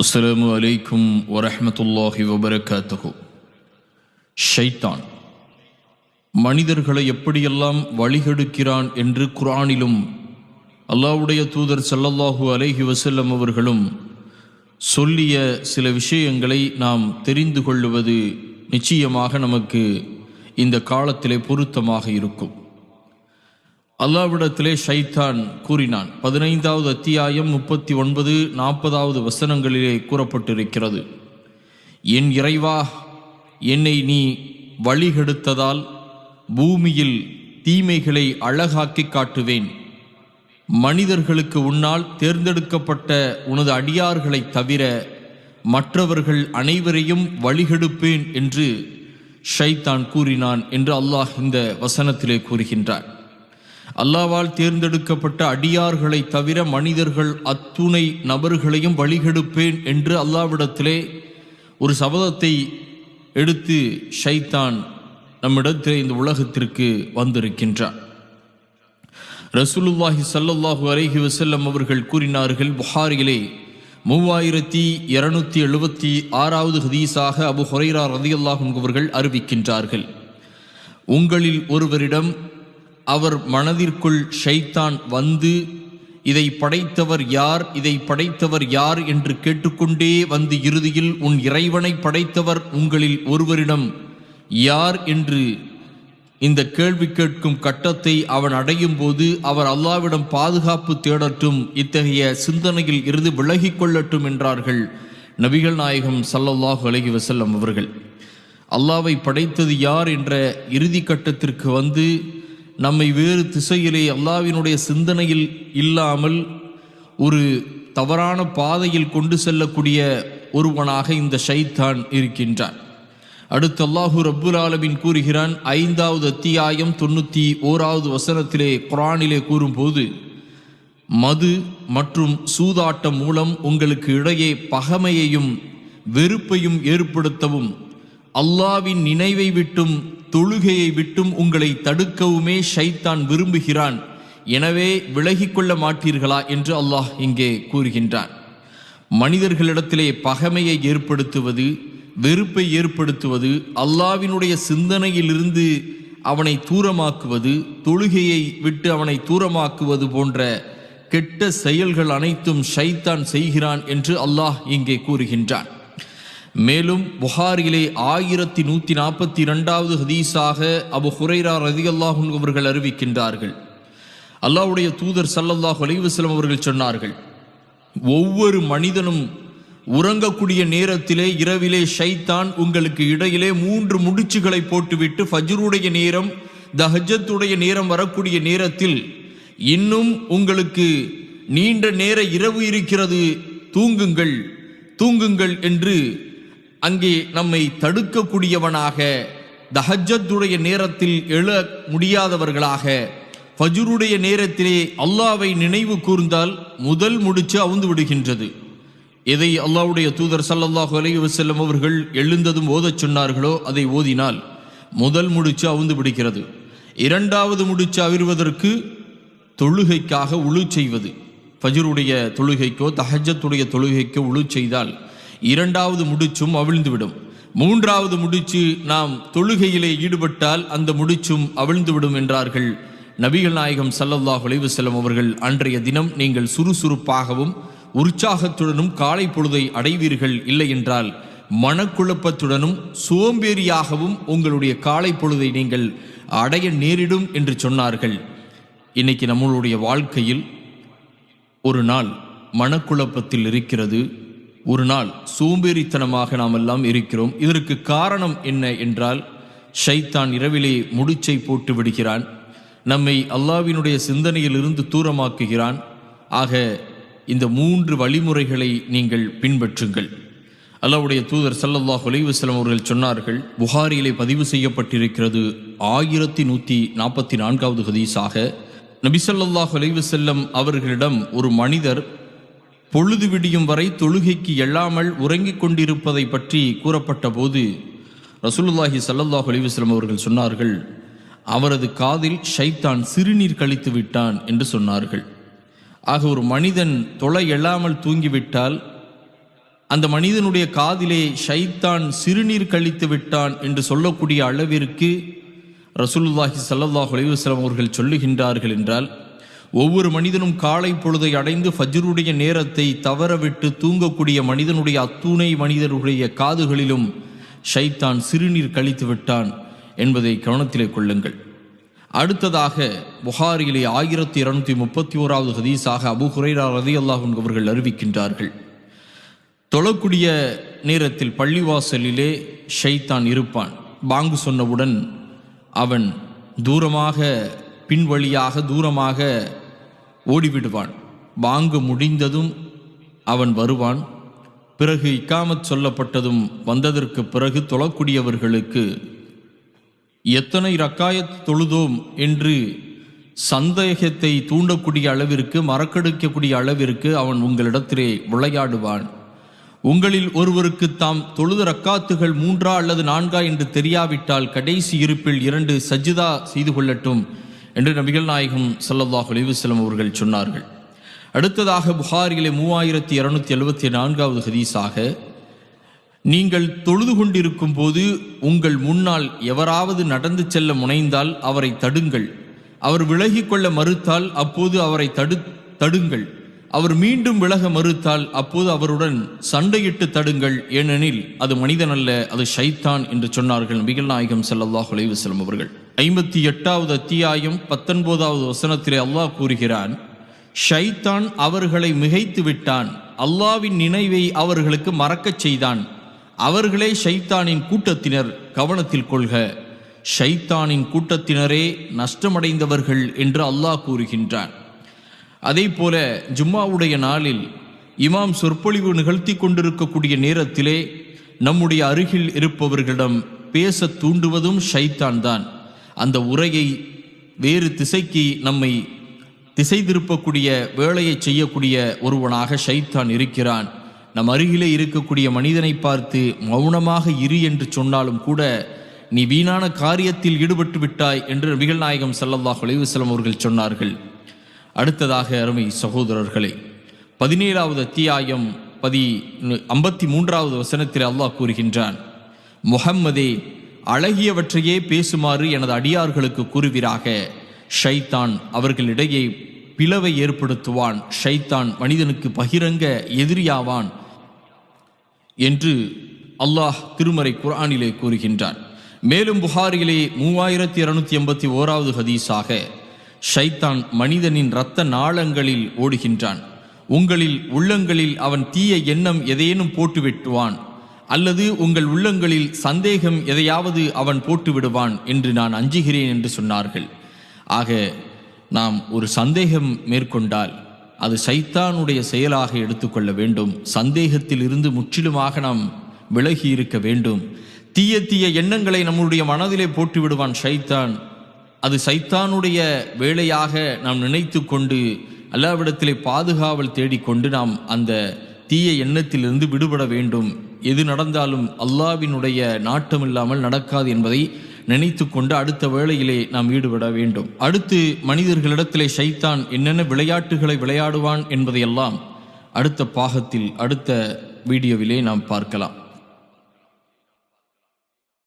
அஸ்லாம் வலைக்கும் வரஹ்மத்துல்லாஹி வபரகாத்தகு ஷைத்தான் மனிதர்களை எப்படியெல்லாம் வழிகெடுக்கிறான் என்று குரானிலும் அல்லாஹ்வுடைய தூதர் சல்லல்லாஹு அலைஹி வசல்லம் அவர்களும் சொல்லிய சில விஷயங்களை நாம் தெரிந்து கொள்வது நிச்சயமாக நமக்கு இந்த காலத்திலே பொருத்தமாக இருக்கும் அல்லாவிடத்திலே ஷைத்தான் கூறினான். பதினைந்தாவது அத்தியாயம் முப்பத்தி ஒன்பது நாற்பதாவது வசனங்களிலே கூறப்பட்டிருக்கிறது. என் இறைவா என்னை நீ வழிகெடுத்ததால் பூமியில் தீமைகளை அழகாக்கி காட்டுவேன். மனிதர்களுக்கு உன்னால் தேர்ந்தெடுக்கப்பட்ட உனது அடியார்களைத் தவிர மற்றவர்கள் அனைவரையும் வழிகெடுப்பேன் என்று ஷைத்தான் கூறினான் என்று அல்லாஹ் இந்த வசனத்திலே கூறுகின்றார் அல்லாவால் தேர்ந்தெடுக்கப்பட்ட அடியார்களை தவிர மனிதர்கள் அத்துணை நபர்களையும் வழிகெடுப்பேன் என்று அல்லாவிடத்திலே ஒரு சபதத்தை எடுத்து ஷைத்தான் நம்மிடத்திலே இந்த உலகத்திற்கு வந்திருக்கின்றார் ரசூலுல்லாஹி ஸல்லல்லாஹு அலைஹி வசல்லம் அவர்கள் கூறினார்கள் புகாரிலே மூவாயிரத்தி இருநூத்தி எழுபத்தி ஆறாவது ஹதீஸாக அபு ஹொரைரா ரதியல்லாஹு அவர்கள் அறிவிக்கின்றார்கள். உங்களில் ஒருவரிடம் அவர் மனதிற்குள் ஷைத்தான் வந்து இதை படைத்தவர் யார்? இதை படைத்தவர் யார்? என்று கேட்டுக்கொண்டே வந்து இறுதியில் உன் இறைவனை படைத்தவர் உங்களில் ஒருவரிடம் யார்? என்று இந்த கேள்வி கேட்கும் கட்டத்தை அவன் அடையும் போது அவர் அல்லாவிடம் பாதுகாப்பு தேடட்டும் இத்தகைய சிந்தனையில் இருந்து விலகிக் கொள்ளட்டும் என்றார்கள் நபிகள் நாயகம் சல்லல்லாஹு அலஹி வசல்லம் அவர்கள். அல்லாவை படைத்தது யார்? என்ற இறுதி கட்டத்திற்கு வந்து நம்மை வேறு திசையிலே அல்லாவினுடைய சிந்தனையில் இல்லாமல் ஒரு தவறான பாதையில் கொண்டு செல்லக்கூடிய ஒருவனாக இந்த ஷைத்தான் இருக்கின்றான். அடுத்து அல்லாஹூ ரப்புல் ஆலமின் கூறுகிறான் ஐந்தாவது அத்தியாயம் தொண்ணூற்றி ஓராவது வசனத்திலே குரானிலே கூறும்போது மது மற்றும் சூதாட்டம் மூலம் உங்களுக்கு இடையே பகமையையும் வெறுப்பையும் ஏற்படுத்தவும் அல்லாவின் நினைவை விட்டும் தொழுகையை விட்டும் உங்களை தடுக்கவுமே ஷைத்தான் விரும்புகிறான். எனவே விலகிக் கொள்ள மாட்டீர்களா என்று அல்லாஹ் இங்கே கூறுகின்றான். மனிதர்களிடத்திலே பகைமையை ஏற்படுத்துவது வெறுப்பை ஏற்படுத்துவது அல்லாவினுடைய சிந்தனையிலிருந்து அவனை தூரமாக்குவது தொழுகையை விட்டு அவனை தூரமாக்குவது போன்ற கெட்ட செயல்கள் அனைத்தும் ஷைத்தான் செய்கிறான் என்று அல்லாஹ் இங்கே கூறுகின்றான். மேலும் புகாரிலே ஆயிரத்தி நூற்றி நாற்பத்தி இரண்டாவது ஹதீஸாக அபு ஹுரைரா ரதியல்லாஹுன் அவர்கள் அறிவிக்கின்றார்கள். அல்லாவுடைய தூதர் சல்லல்லாஹு அலைவசலம் அவர்கள் சொன்னார்கள் ஒவ்வொரு மனிதனும் உறங்கக்கூடிய நேரத்திலே இரவிலே ஷைத்தான் உங்களுக்கு இடையிலே மூன்று முடிச்சுகளை போட்டுவிட்டு ஃபஜ்ருடைய நேரம் தஹஜத்துடைய நேரம் வரக்கூடிய நேரத்தில் இன்னும் உங்களுக்கு நீண்ட நேர இரவு இருக்கிறது தூங்குங்கள் தூங்குங்கள் என்று அங்கே நம்மை தடுக்கக்கூடியவனாக தஹஜத்துடைய நேரத்தில் எழ முடியாதவர்களாக ஃபஜ்ருடைய நேரத்திலே அல்லாவை நினைவு கூர்ந்தால் முதல் முடிச்சு அவுந்து விடுகின்றது. எதை அல்லாவுடைய தூதர் சல்லல்லாஹு அலைஹி வசல்லம் அவர்கள் எழுந்ததும் ஓதச் சொன்னார்களோ அதை ஓதினால் முதல் முடிச்சு அவுந்து பிடிக்கிறது இரண்டாவது முடிச்சு அவிர்வதற்கு தொழுகைக்காக உழு செய்வது. ஃபஜருடைய தொழுகைக்கோ தஹஜத்துடைய தொழுகைக்கோ உழு செய்தால் இரண்டாவது முடிச்சும் அவிழ்ந்துவிடும். மூன்றாவது முடிச்சு நாம் தொழுகையிலே ஈடுபட்டால் அந்த முடிச்சும் அவிழ்ந்துவிடும் என்றார்கள். நபிகள் நாயகம் சல்லல்லாஹ் செல்லும் அவர்கள் அன்றைய தினம் நீங்கள் சுறுசுறுப்பாகவும் உற்சாகத்துடனும் காலை பொழுதை அடைவீர்கள் இல்லை என்றால் மனக்குழப்பத்துடனும் சோம்பேறியாகவும் உங்களுடைய காலை பொழுதை நீங்கள் அடைய நேரிடும் என்று சொன்னார்கள். இன்னைக்கு நம்மளுடைய வாழ்க்கையில் ஒரு நாள் மனக்குழப்பத்தில் இருக்கிறது ஒரு நாள் சோம்பேறித்தனமாக நாம் எல்லாம் இருக்கிறோம். இதற்கு காரணம் என்ன என்றால் ஷைத்தான் இரவிலே முடிச்சை போட்டு விடுகிறான். நம்மை அல்லாவினுடைய சிந்தனையிலிருந்து தூரமாக்குகிறான். ஆக இந்த மூன்று வழிமுறைகளை நீங்கள் பின்பற்றுங்கள். அல்லாவுடைய தூதர் சல்லல்லாஹ் ஒலைவசலம் அவர்கள் சொன்னார்கள் புகாரியிலே பதிவு செய்யப்பட்டிருக்கிறது ஆயிரத்தி நூற்றி நாற்பத்தி நான்காவது ஹதீஸாக நபிசல்லாஹ் ஒலைவசல்லம் அவர்களிடம் ஒரு மனிதர் பொழுது விடியும் வரை தொழுகைக்கு எழாமல் உறங்கிக் கொண்டிருப்பதை பற்றி கூறப்பட்ட போது ரசூலுல்லாஹி சல்லல்லாஹ் அலிவஸ்லம் அவர்கள் சொன்னார்கள் அவரது காதில் ஷைத்தான் சிறுநீர் கழித்து விட்டான் என்று சொன்னார்கள். ஆக ஒரு மனிதன் தொலை எழாமல் தூங்கிவிட்டால் அந்த மனிதனுடைய காதிலே ஷைத்தான் சிறுநீர் கழித்து விட்டான் என்று சொல்லக்கூடிய அளவிற்கு ரசூலுல்லாஹி சல்லாஹ் அலைஹி அவர்கள் சொல்லுகின்றார்கள் என்றால் ஒவ்வொரு மனிதனும் காலை பொழுதை அடைந்து ஃபஜ்ருடைய நேரத்தை தவறவிட்டு தூங்கக்கூடிய மனிதனுடைய அத்துணை மனிதனுடைய காதுகளிலும் ஷைத்தான் சிறுநீர் கழித்து விட்டான் என்பதை கவனத்திலே கொள்ளுங்கள். அடுத்ததாக புகாரிலே ஆயிரத்தி இருநூத்தி முப்பத்தி ஓராவது ஹதீஸாக அபு ஹுரைரா ரதி அல்லாஹும் அவர்கள் அறிவிக்கின்றார்கள். தொழக்கூடிய நேரத்தில் பள்ளிவாசலிலே ஷைத்தான் இருப்பான். பாங்கு சொன்னவுடன் அவன் தூரமாக பின்வழியாக தூரமாக ஓடிவிடுவான். பாங்கு முடிந்ததும் அவன் வருவான். பிறகு இக்காமத் சொல்லப்பட்டதும் வந்ததற்கு பிறகு தொழக்கூடியவர்களுக்கு எத்தனை ரக்காயத் தொழுதோம் என்று சந்தேகத்தை தூண்டக்கூடிய அளவிற்கு மறக்கடிக்கக்கூடிய அளவிற்கு அவன் உங்களிடத்திலே விளையாடுவான். உங்களில் ஒருவருக்கு தாம் தொழுத ரக்காத்துகள் மூன்றா அல்லது நான்கா என்று தெரியாவிட்டால் கடைசி இருப்பில் இரண்டு சஜிதா செய்து கொள்ளட்டும். என்று நபிகள் நாயகம் சல்லல்லாஹ் அலைஹி அவர்கள் சொன்னார்கள். அடுத்ததாக புகாரிலே மூவாயிரத்தி இரநூத்தி எழுபத்தி நான்காவது ஹதீஸாக நீங்கள் தொழுது கொண்டிருக்கும் போது உங்கள் முன்னால் எவராவது நடந்து செல்ல முனைந்தால் அவரை தடுங்கள். அவர் விலகி கொள்ள மறுத்தால் அப்போது அவரை தடு தடுங்கள். அவர் மீண்டும் விலக மறுத்தால் அப்போது அவருடன் சண்டையிட்டு தடுங்கள். ஏனெனில் அது மனிதன் அல்ல அது ஷைத்தான் என்று சொன்னார்கள் நபிகள் நாயகம் செல்லல்லாஹ் அலைஹி செல்லும் அவர்கள். ஐம்பத்தி எட்டாவது அத்தியாயம் பத்தொன்பதாவது வசனத்திலே அல்லாஹ் கூறுகிறான் ஷைத்தான் அவர்களை மிகைத்து விட்டான். அல்லாவின் நினைவை அவர்களுக்கு மறக்கச் செய்தான். அவர்களே ஷைத்தானின் கூட்டத்தினர். கவனத்தில் கொள்க. ஷைத்தானின் கூட்டத்தினரே நஷ்டமடைந்தவர்கள் என்று அல்லாஹ் கூறுகின்றான். அதே போல ஜும்மாவுடைய நாளில் இமாம் சொற்பொழிவு நிகழ்த்தி கொண்டிருக்கக்கூடிய நேரத்திலே நம்முடைய அருகில் இருப்பவர்களிடம் பேச தூண்டுவதும் ஷைத்தான் தான் அந்த உரையை வேறு திசைக்கு நம்மை திசை திருப்பக்கூடிய வேலையை செய்யக்கூடிய ஒருவனாக ஷைத்தான் இருக்கிறான். நம் அருகிலே இருக்கக்கூடிய மனிதனை பார்த்து மௌனமாக இரு என்று சொன்னாலும் கூட நீ வீணான காரியத்தில் ஈடுபட்டு விட்டாய் என்று நபிகள் நாயகம் ஸல்லல்லாஹு அலைஹி அவர்கள் சொன்னார்கள். அடுத்ததாக அருமை சகோதரர்களே பதினேழாவது அத்தியாயம் பதி ஐம்பத்தி மூன்றாவது வசனத்தில் அல்லாஹ் கூறுகின்றான் முஹம்மதே அழகியவற்றையே பேசுமாறு எனது அடியார்களுக்கு கூறுவீராக. ஷைத்தான் அவர்களிடையே பிளவை ஏற்படுத்துவான். ஷைத்தான் மனிதனுக்கு பகிரங்க எதிரியாவான் என்று அல்லாஹ் திருமறை குரானிலே கூறுகின்றான். மேலும் புகாரிலே மூவாயிரத்தி இருநூத்தி எண்பத்தி ஓராவது ஹதீஸாக ஷைத்தான் மனிதனின் இரத்த நாளங்களில் ஓடுகின்றான். உங்களில் உள்ளங்களில் அவன் தீய எண்ணம் எதையேனும் போட்டு வெட்டுவான் அல்லது உங்கள் உள்ளங்களில் சந்தேகம் எதையாவது அவன் போட்டு விடுவான் என்று நான் அஞ்சுகிறேன் என்று சொன்னார்கள். ஆக நாம் ஒரு சந்தேகம் மேற்கொண்டால் அது சைத்தானுடைய செயலாக எடுத்துக்கொள்ள வேண்டும். சந்தேகத்தில் இருந்து முற்றிலுமாக நாம் விலகி இருக்க வேண்டும். தீய தீய எண்ணங்களை நம்முடைய மனதிலே போட்டு விடுவான் சைத்தான். அது சைத்தானுடைய வேலையாக நாம் நினைத்து கொண்டு அல்லாவிடத்திலே பாதுகாவல் தேடிக்கொண்டு நாம் அந்த தீய எண்ணத்திலிருந்து விடுபட வேண்டும். எது நடந்தாலும் அல்லாவினுடைய நாட்டம் இல்லாமல் நடக்காது என்பதை நினைத்து கொண்டு அடுத்த வேளையிலே நாம் ஈடுபட வேண்டும். அடுத்து மனிதர்களிடத்திலே ஷைத்தான் என்னென்ன விளையாட்டுகளை விளையாடுவான் என்பதையெல்லாம் அடுத்த பாகத்தில் அடுத்த வீடியோவிலே நாம் பார்க்கலாம்.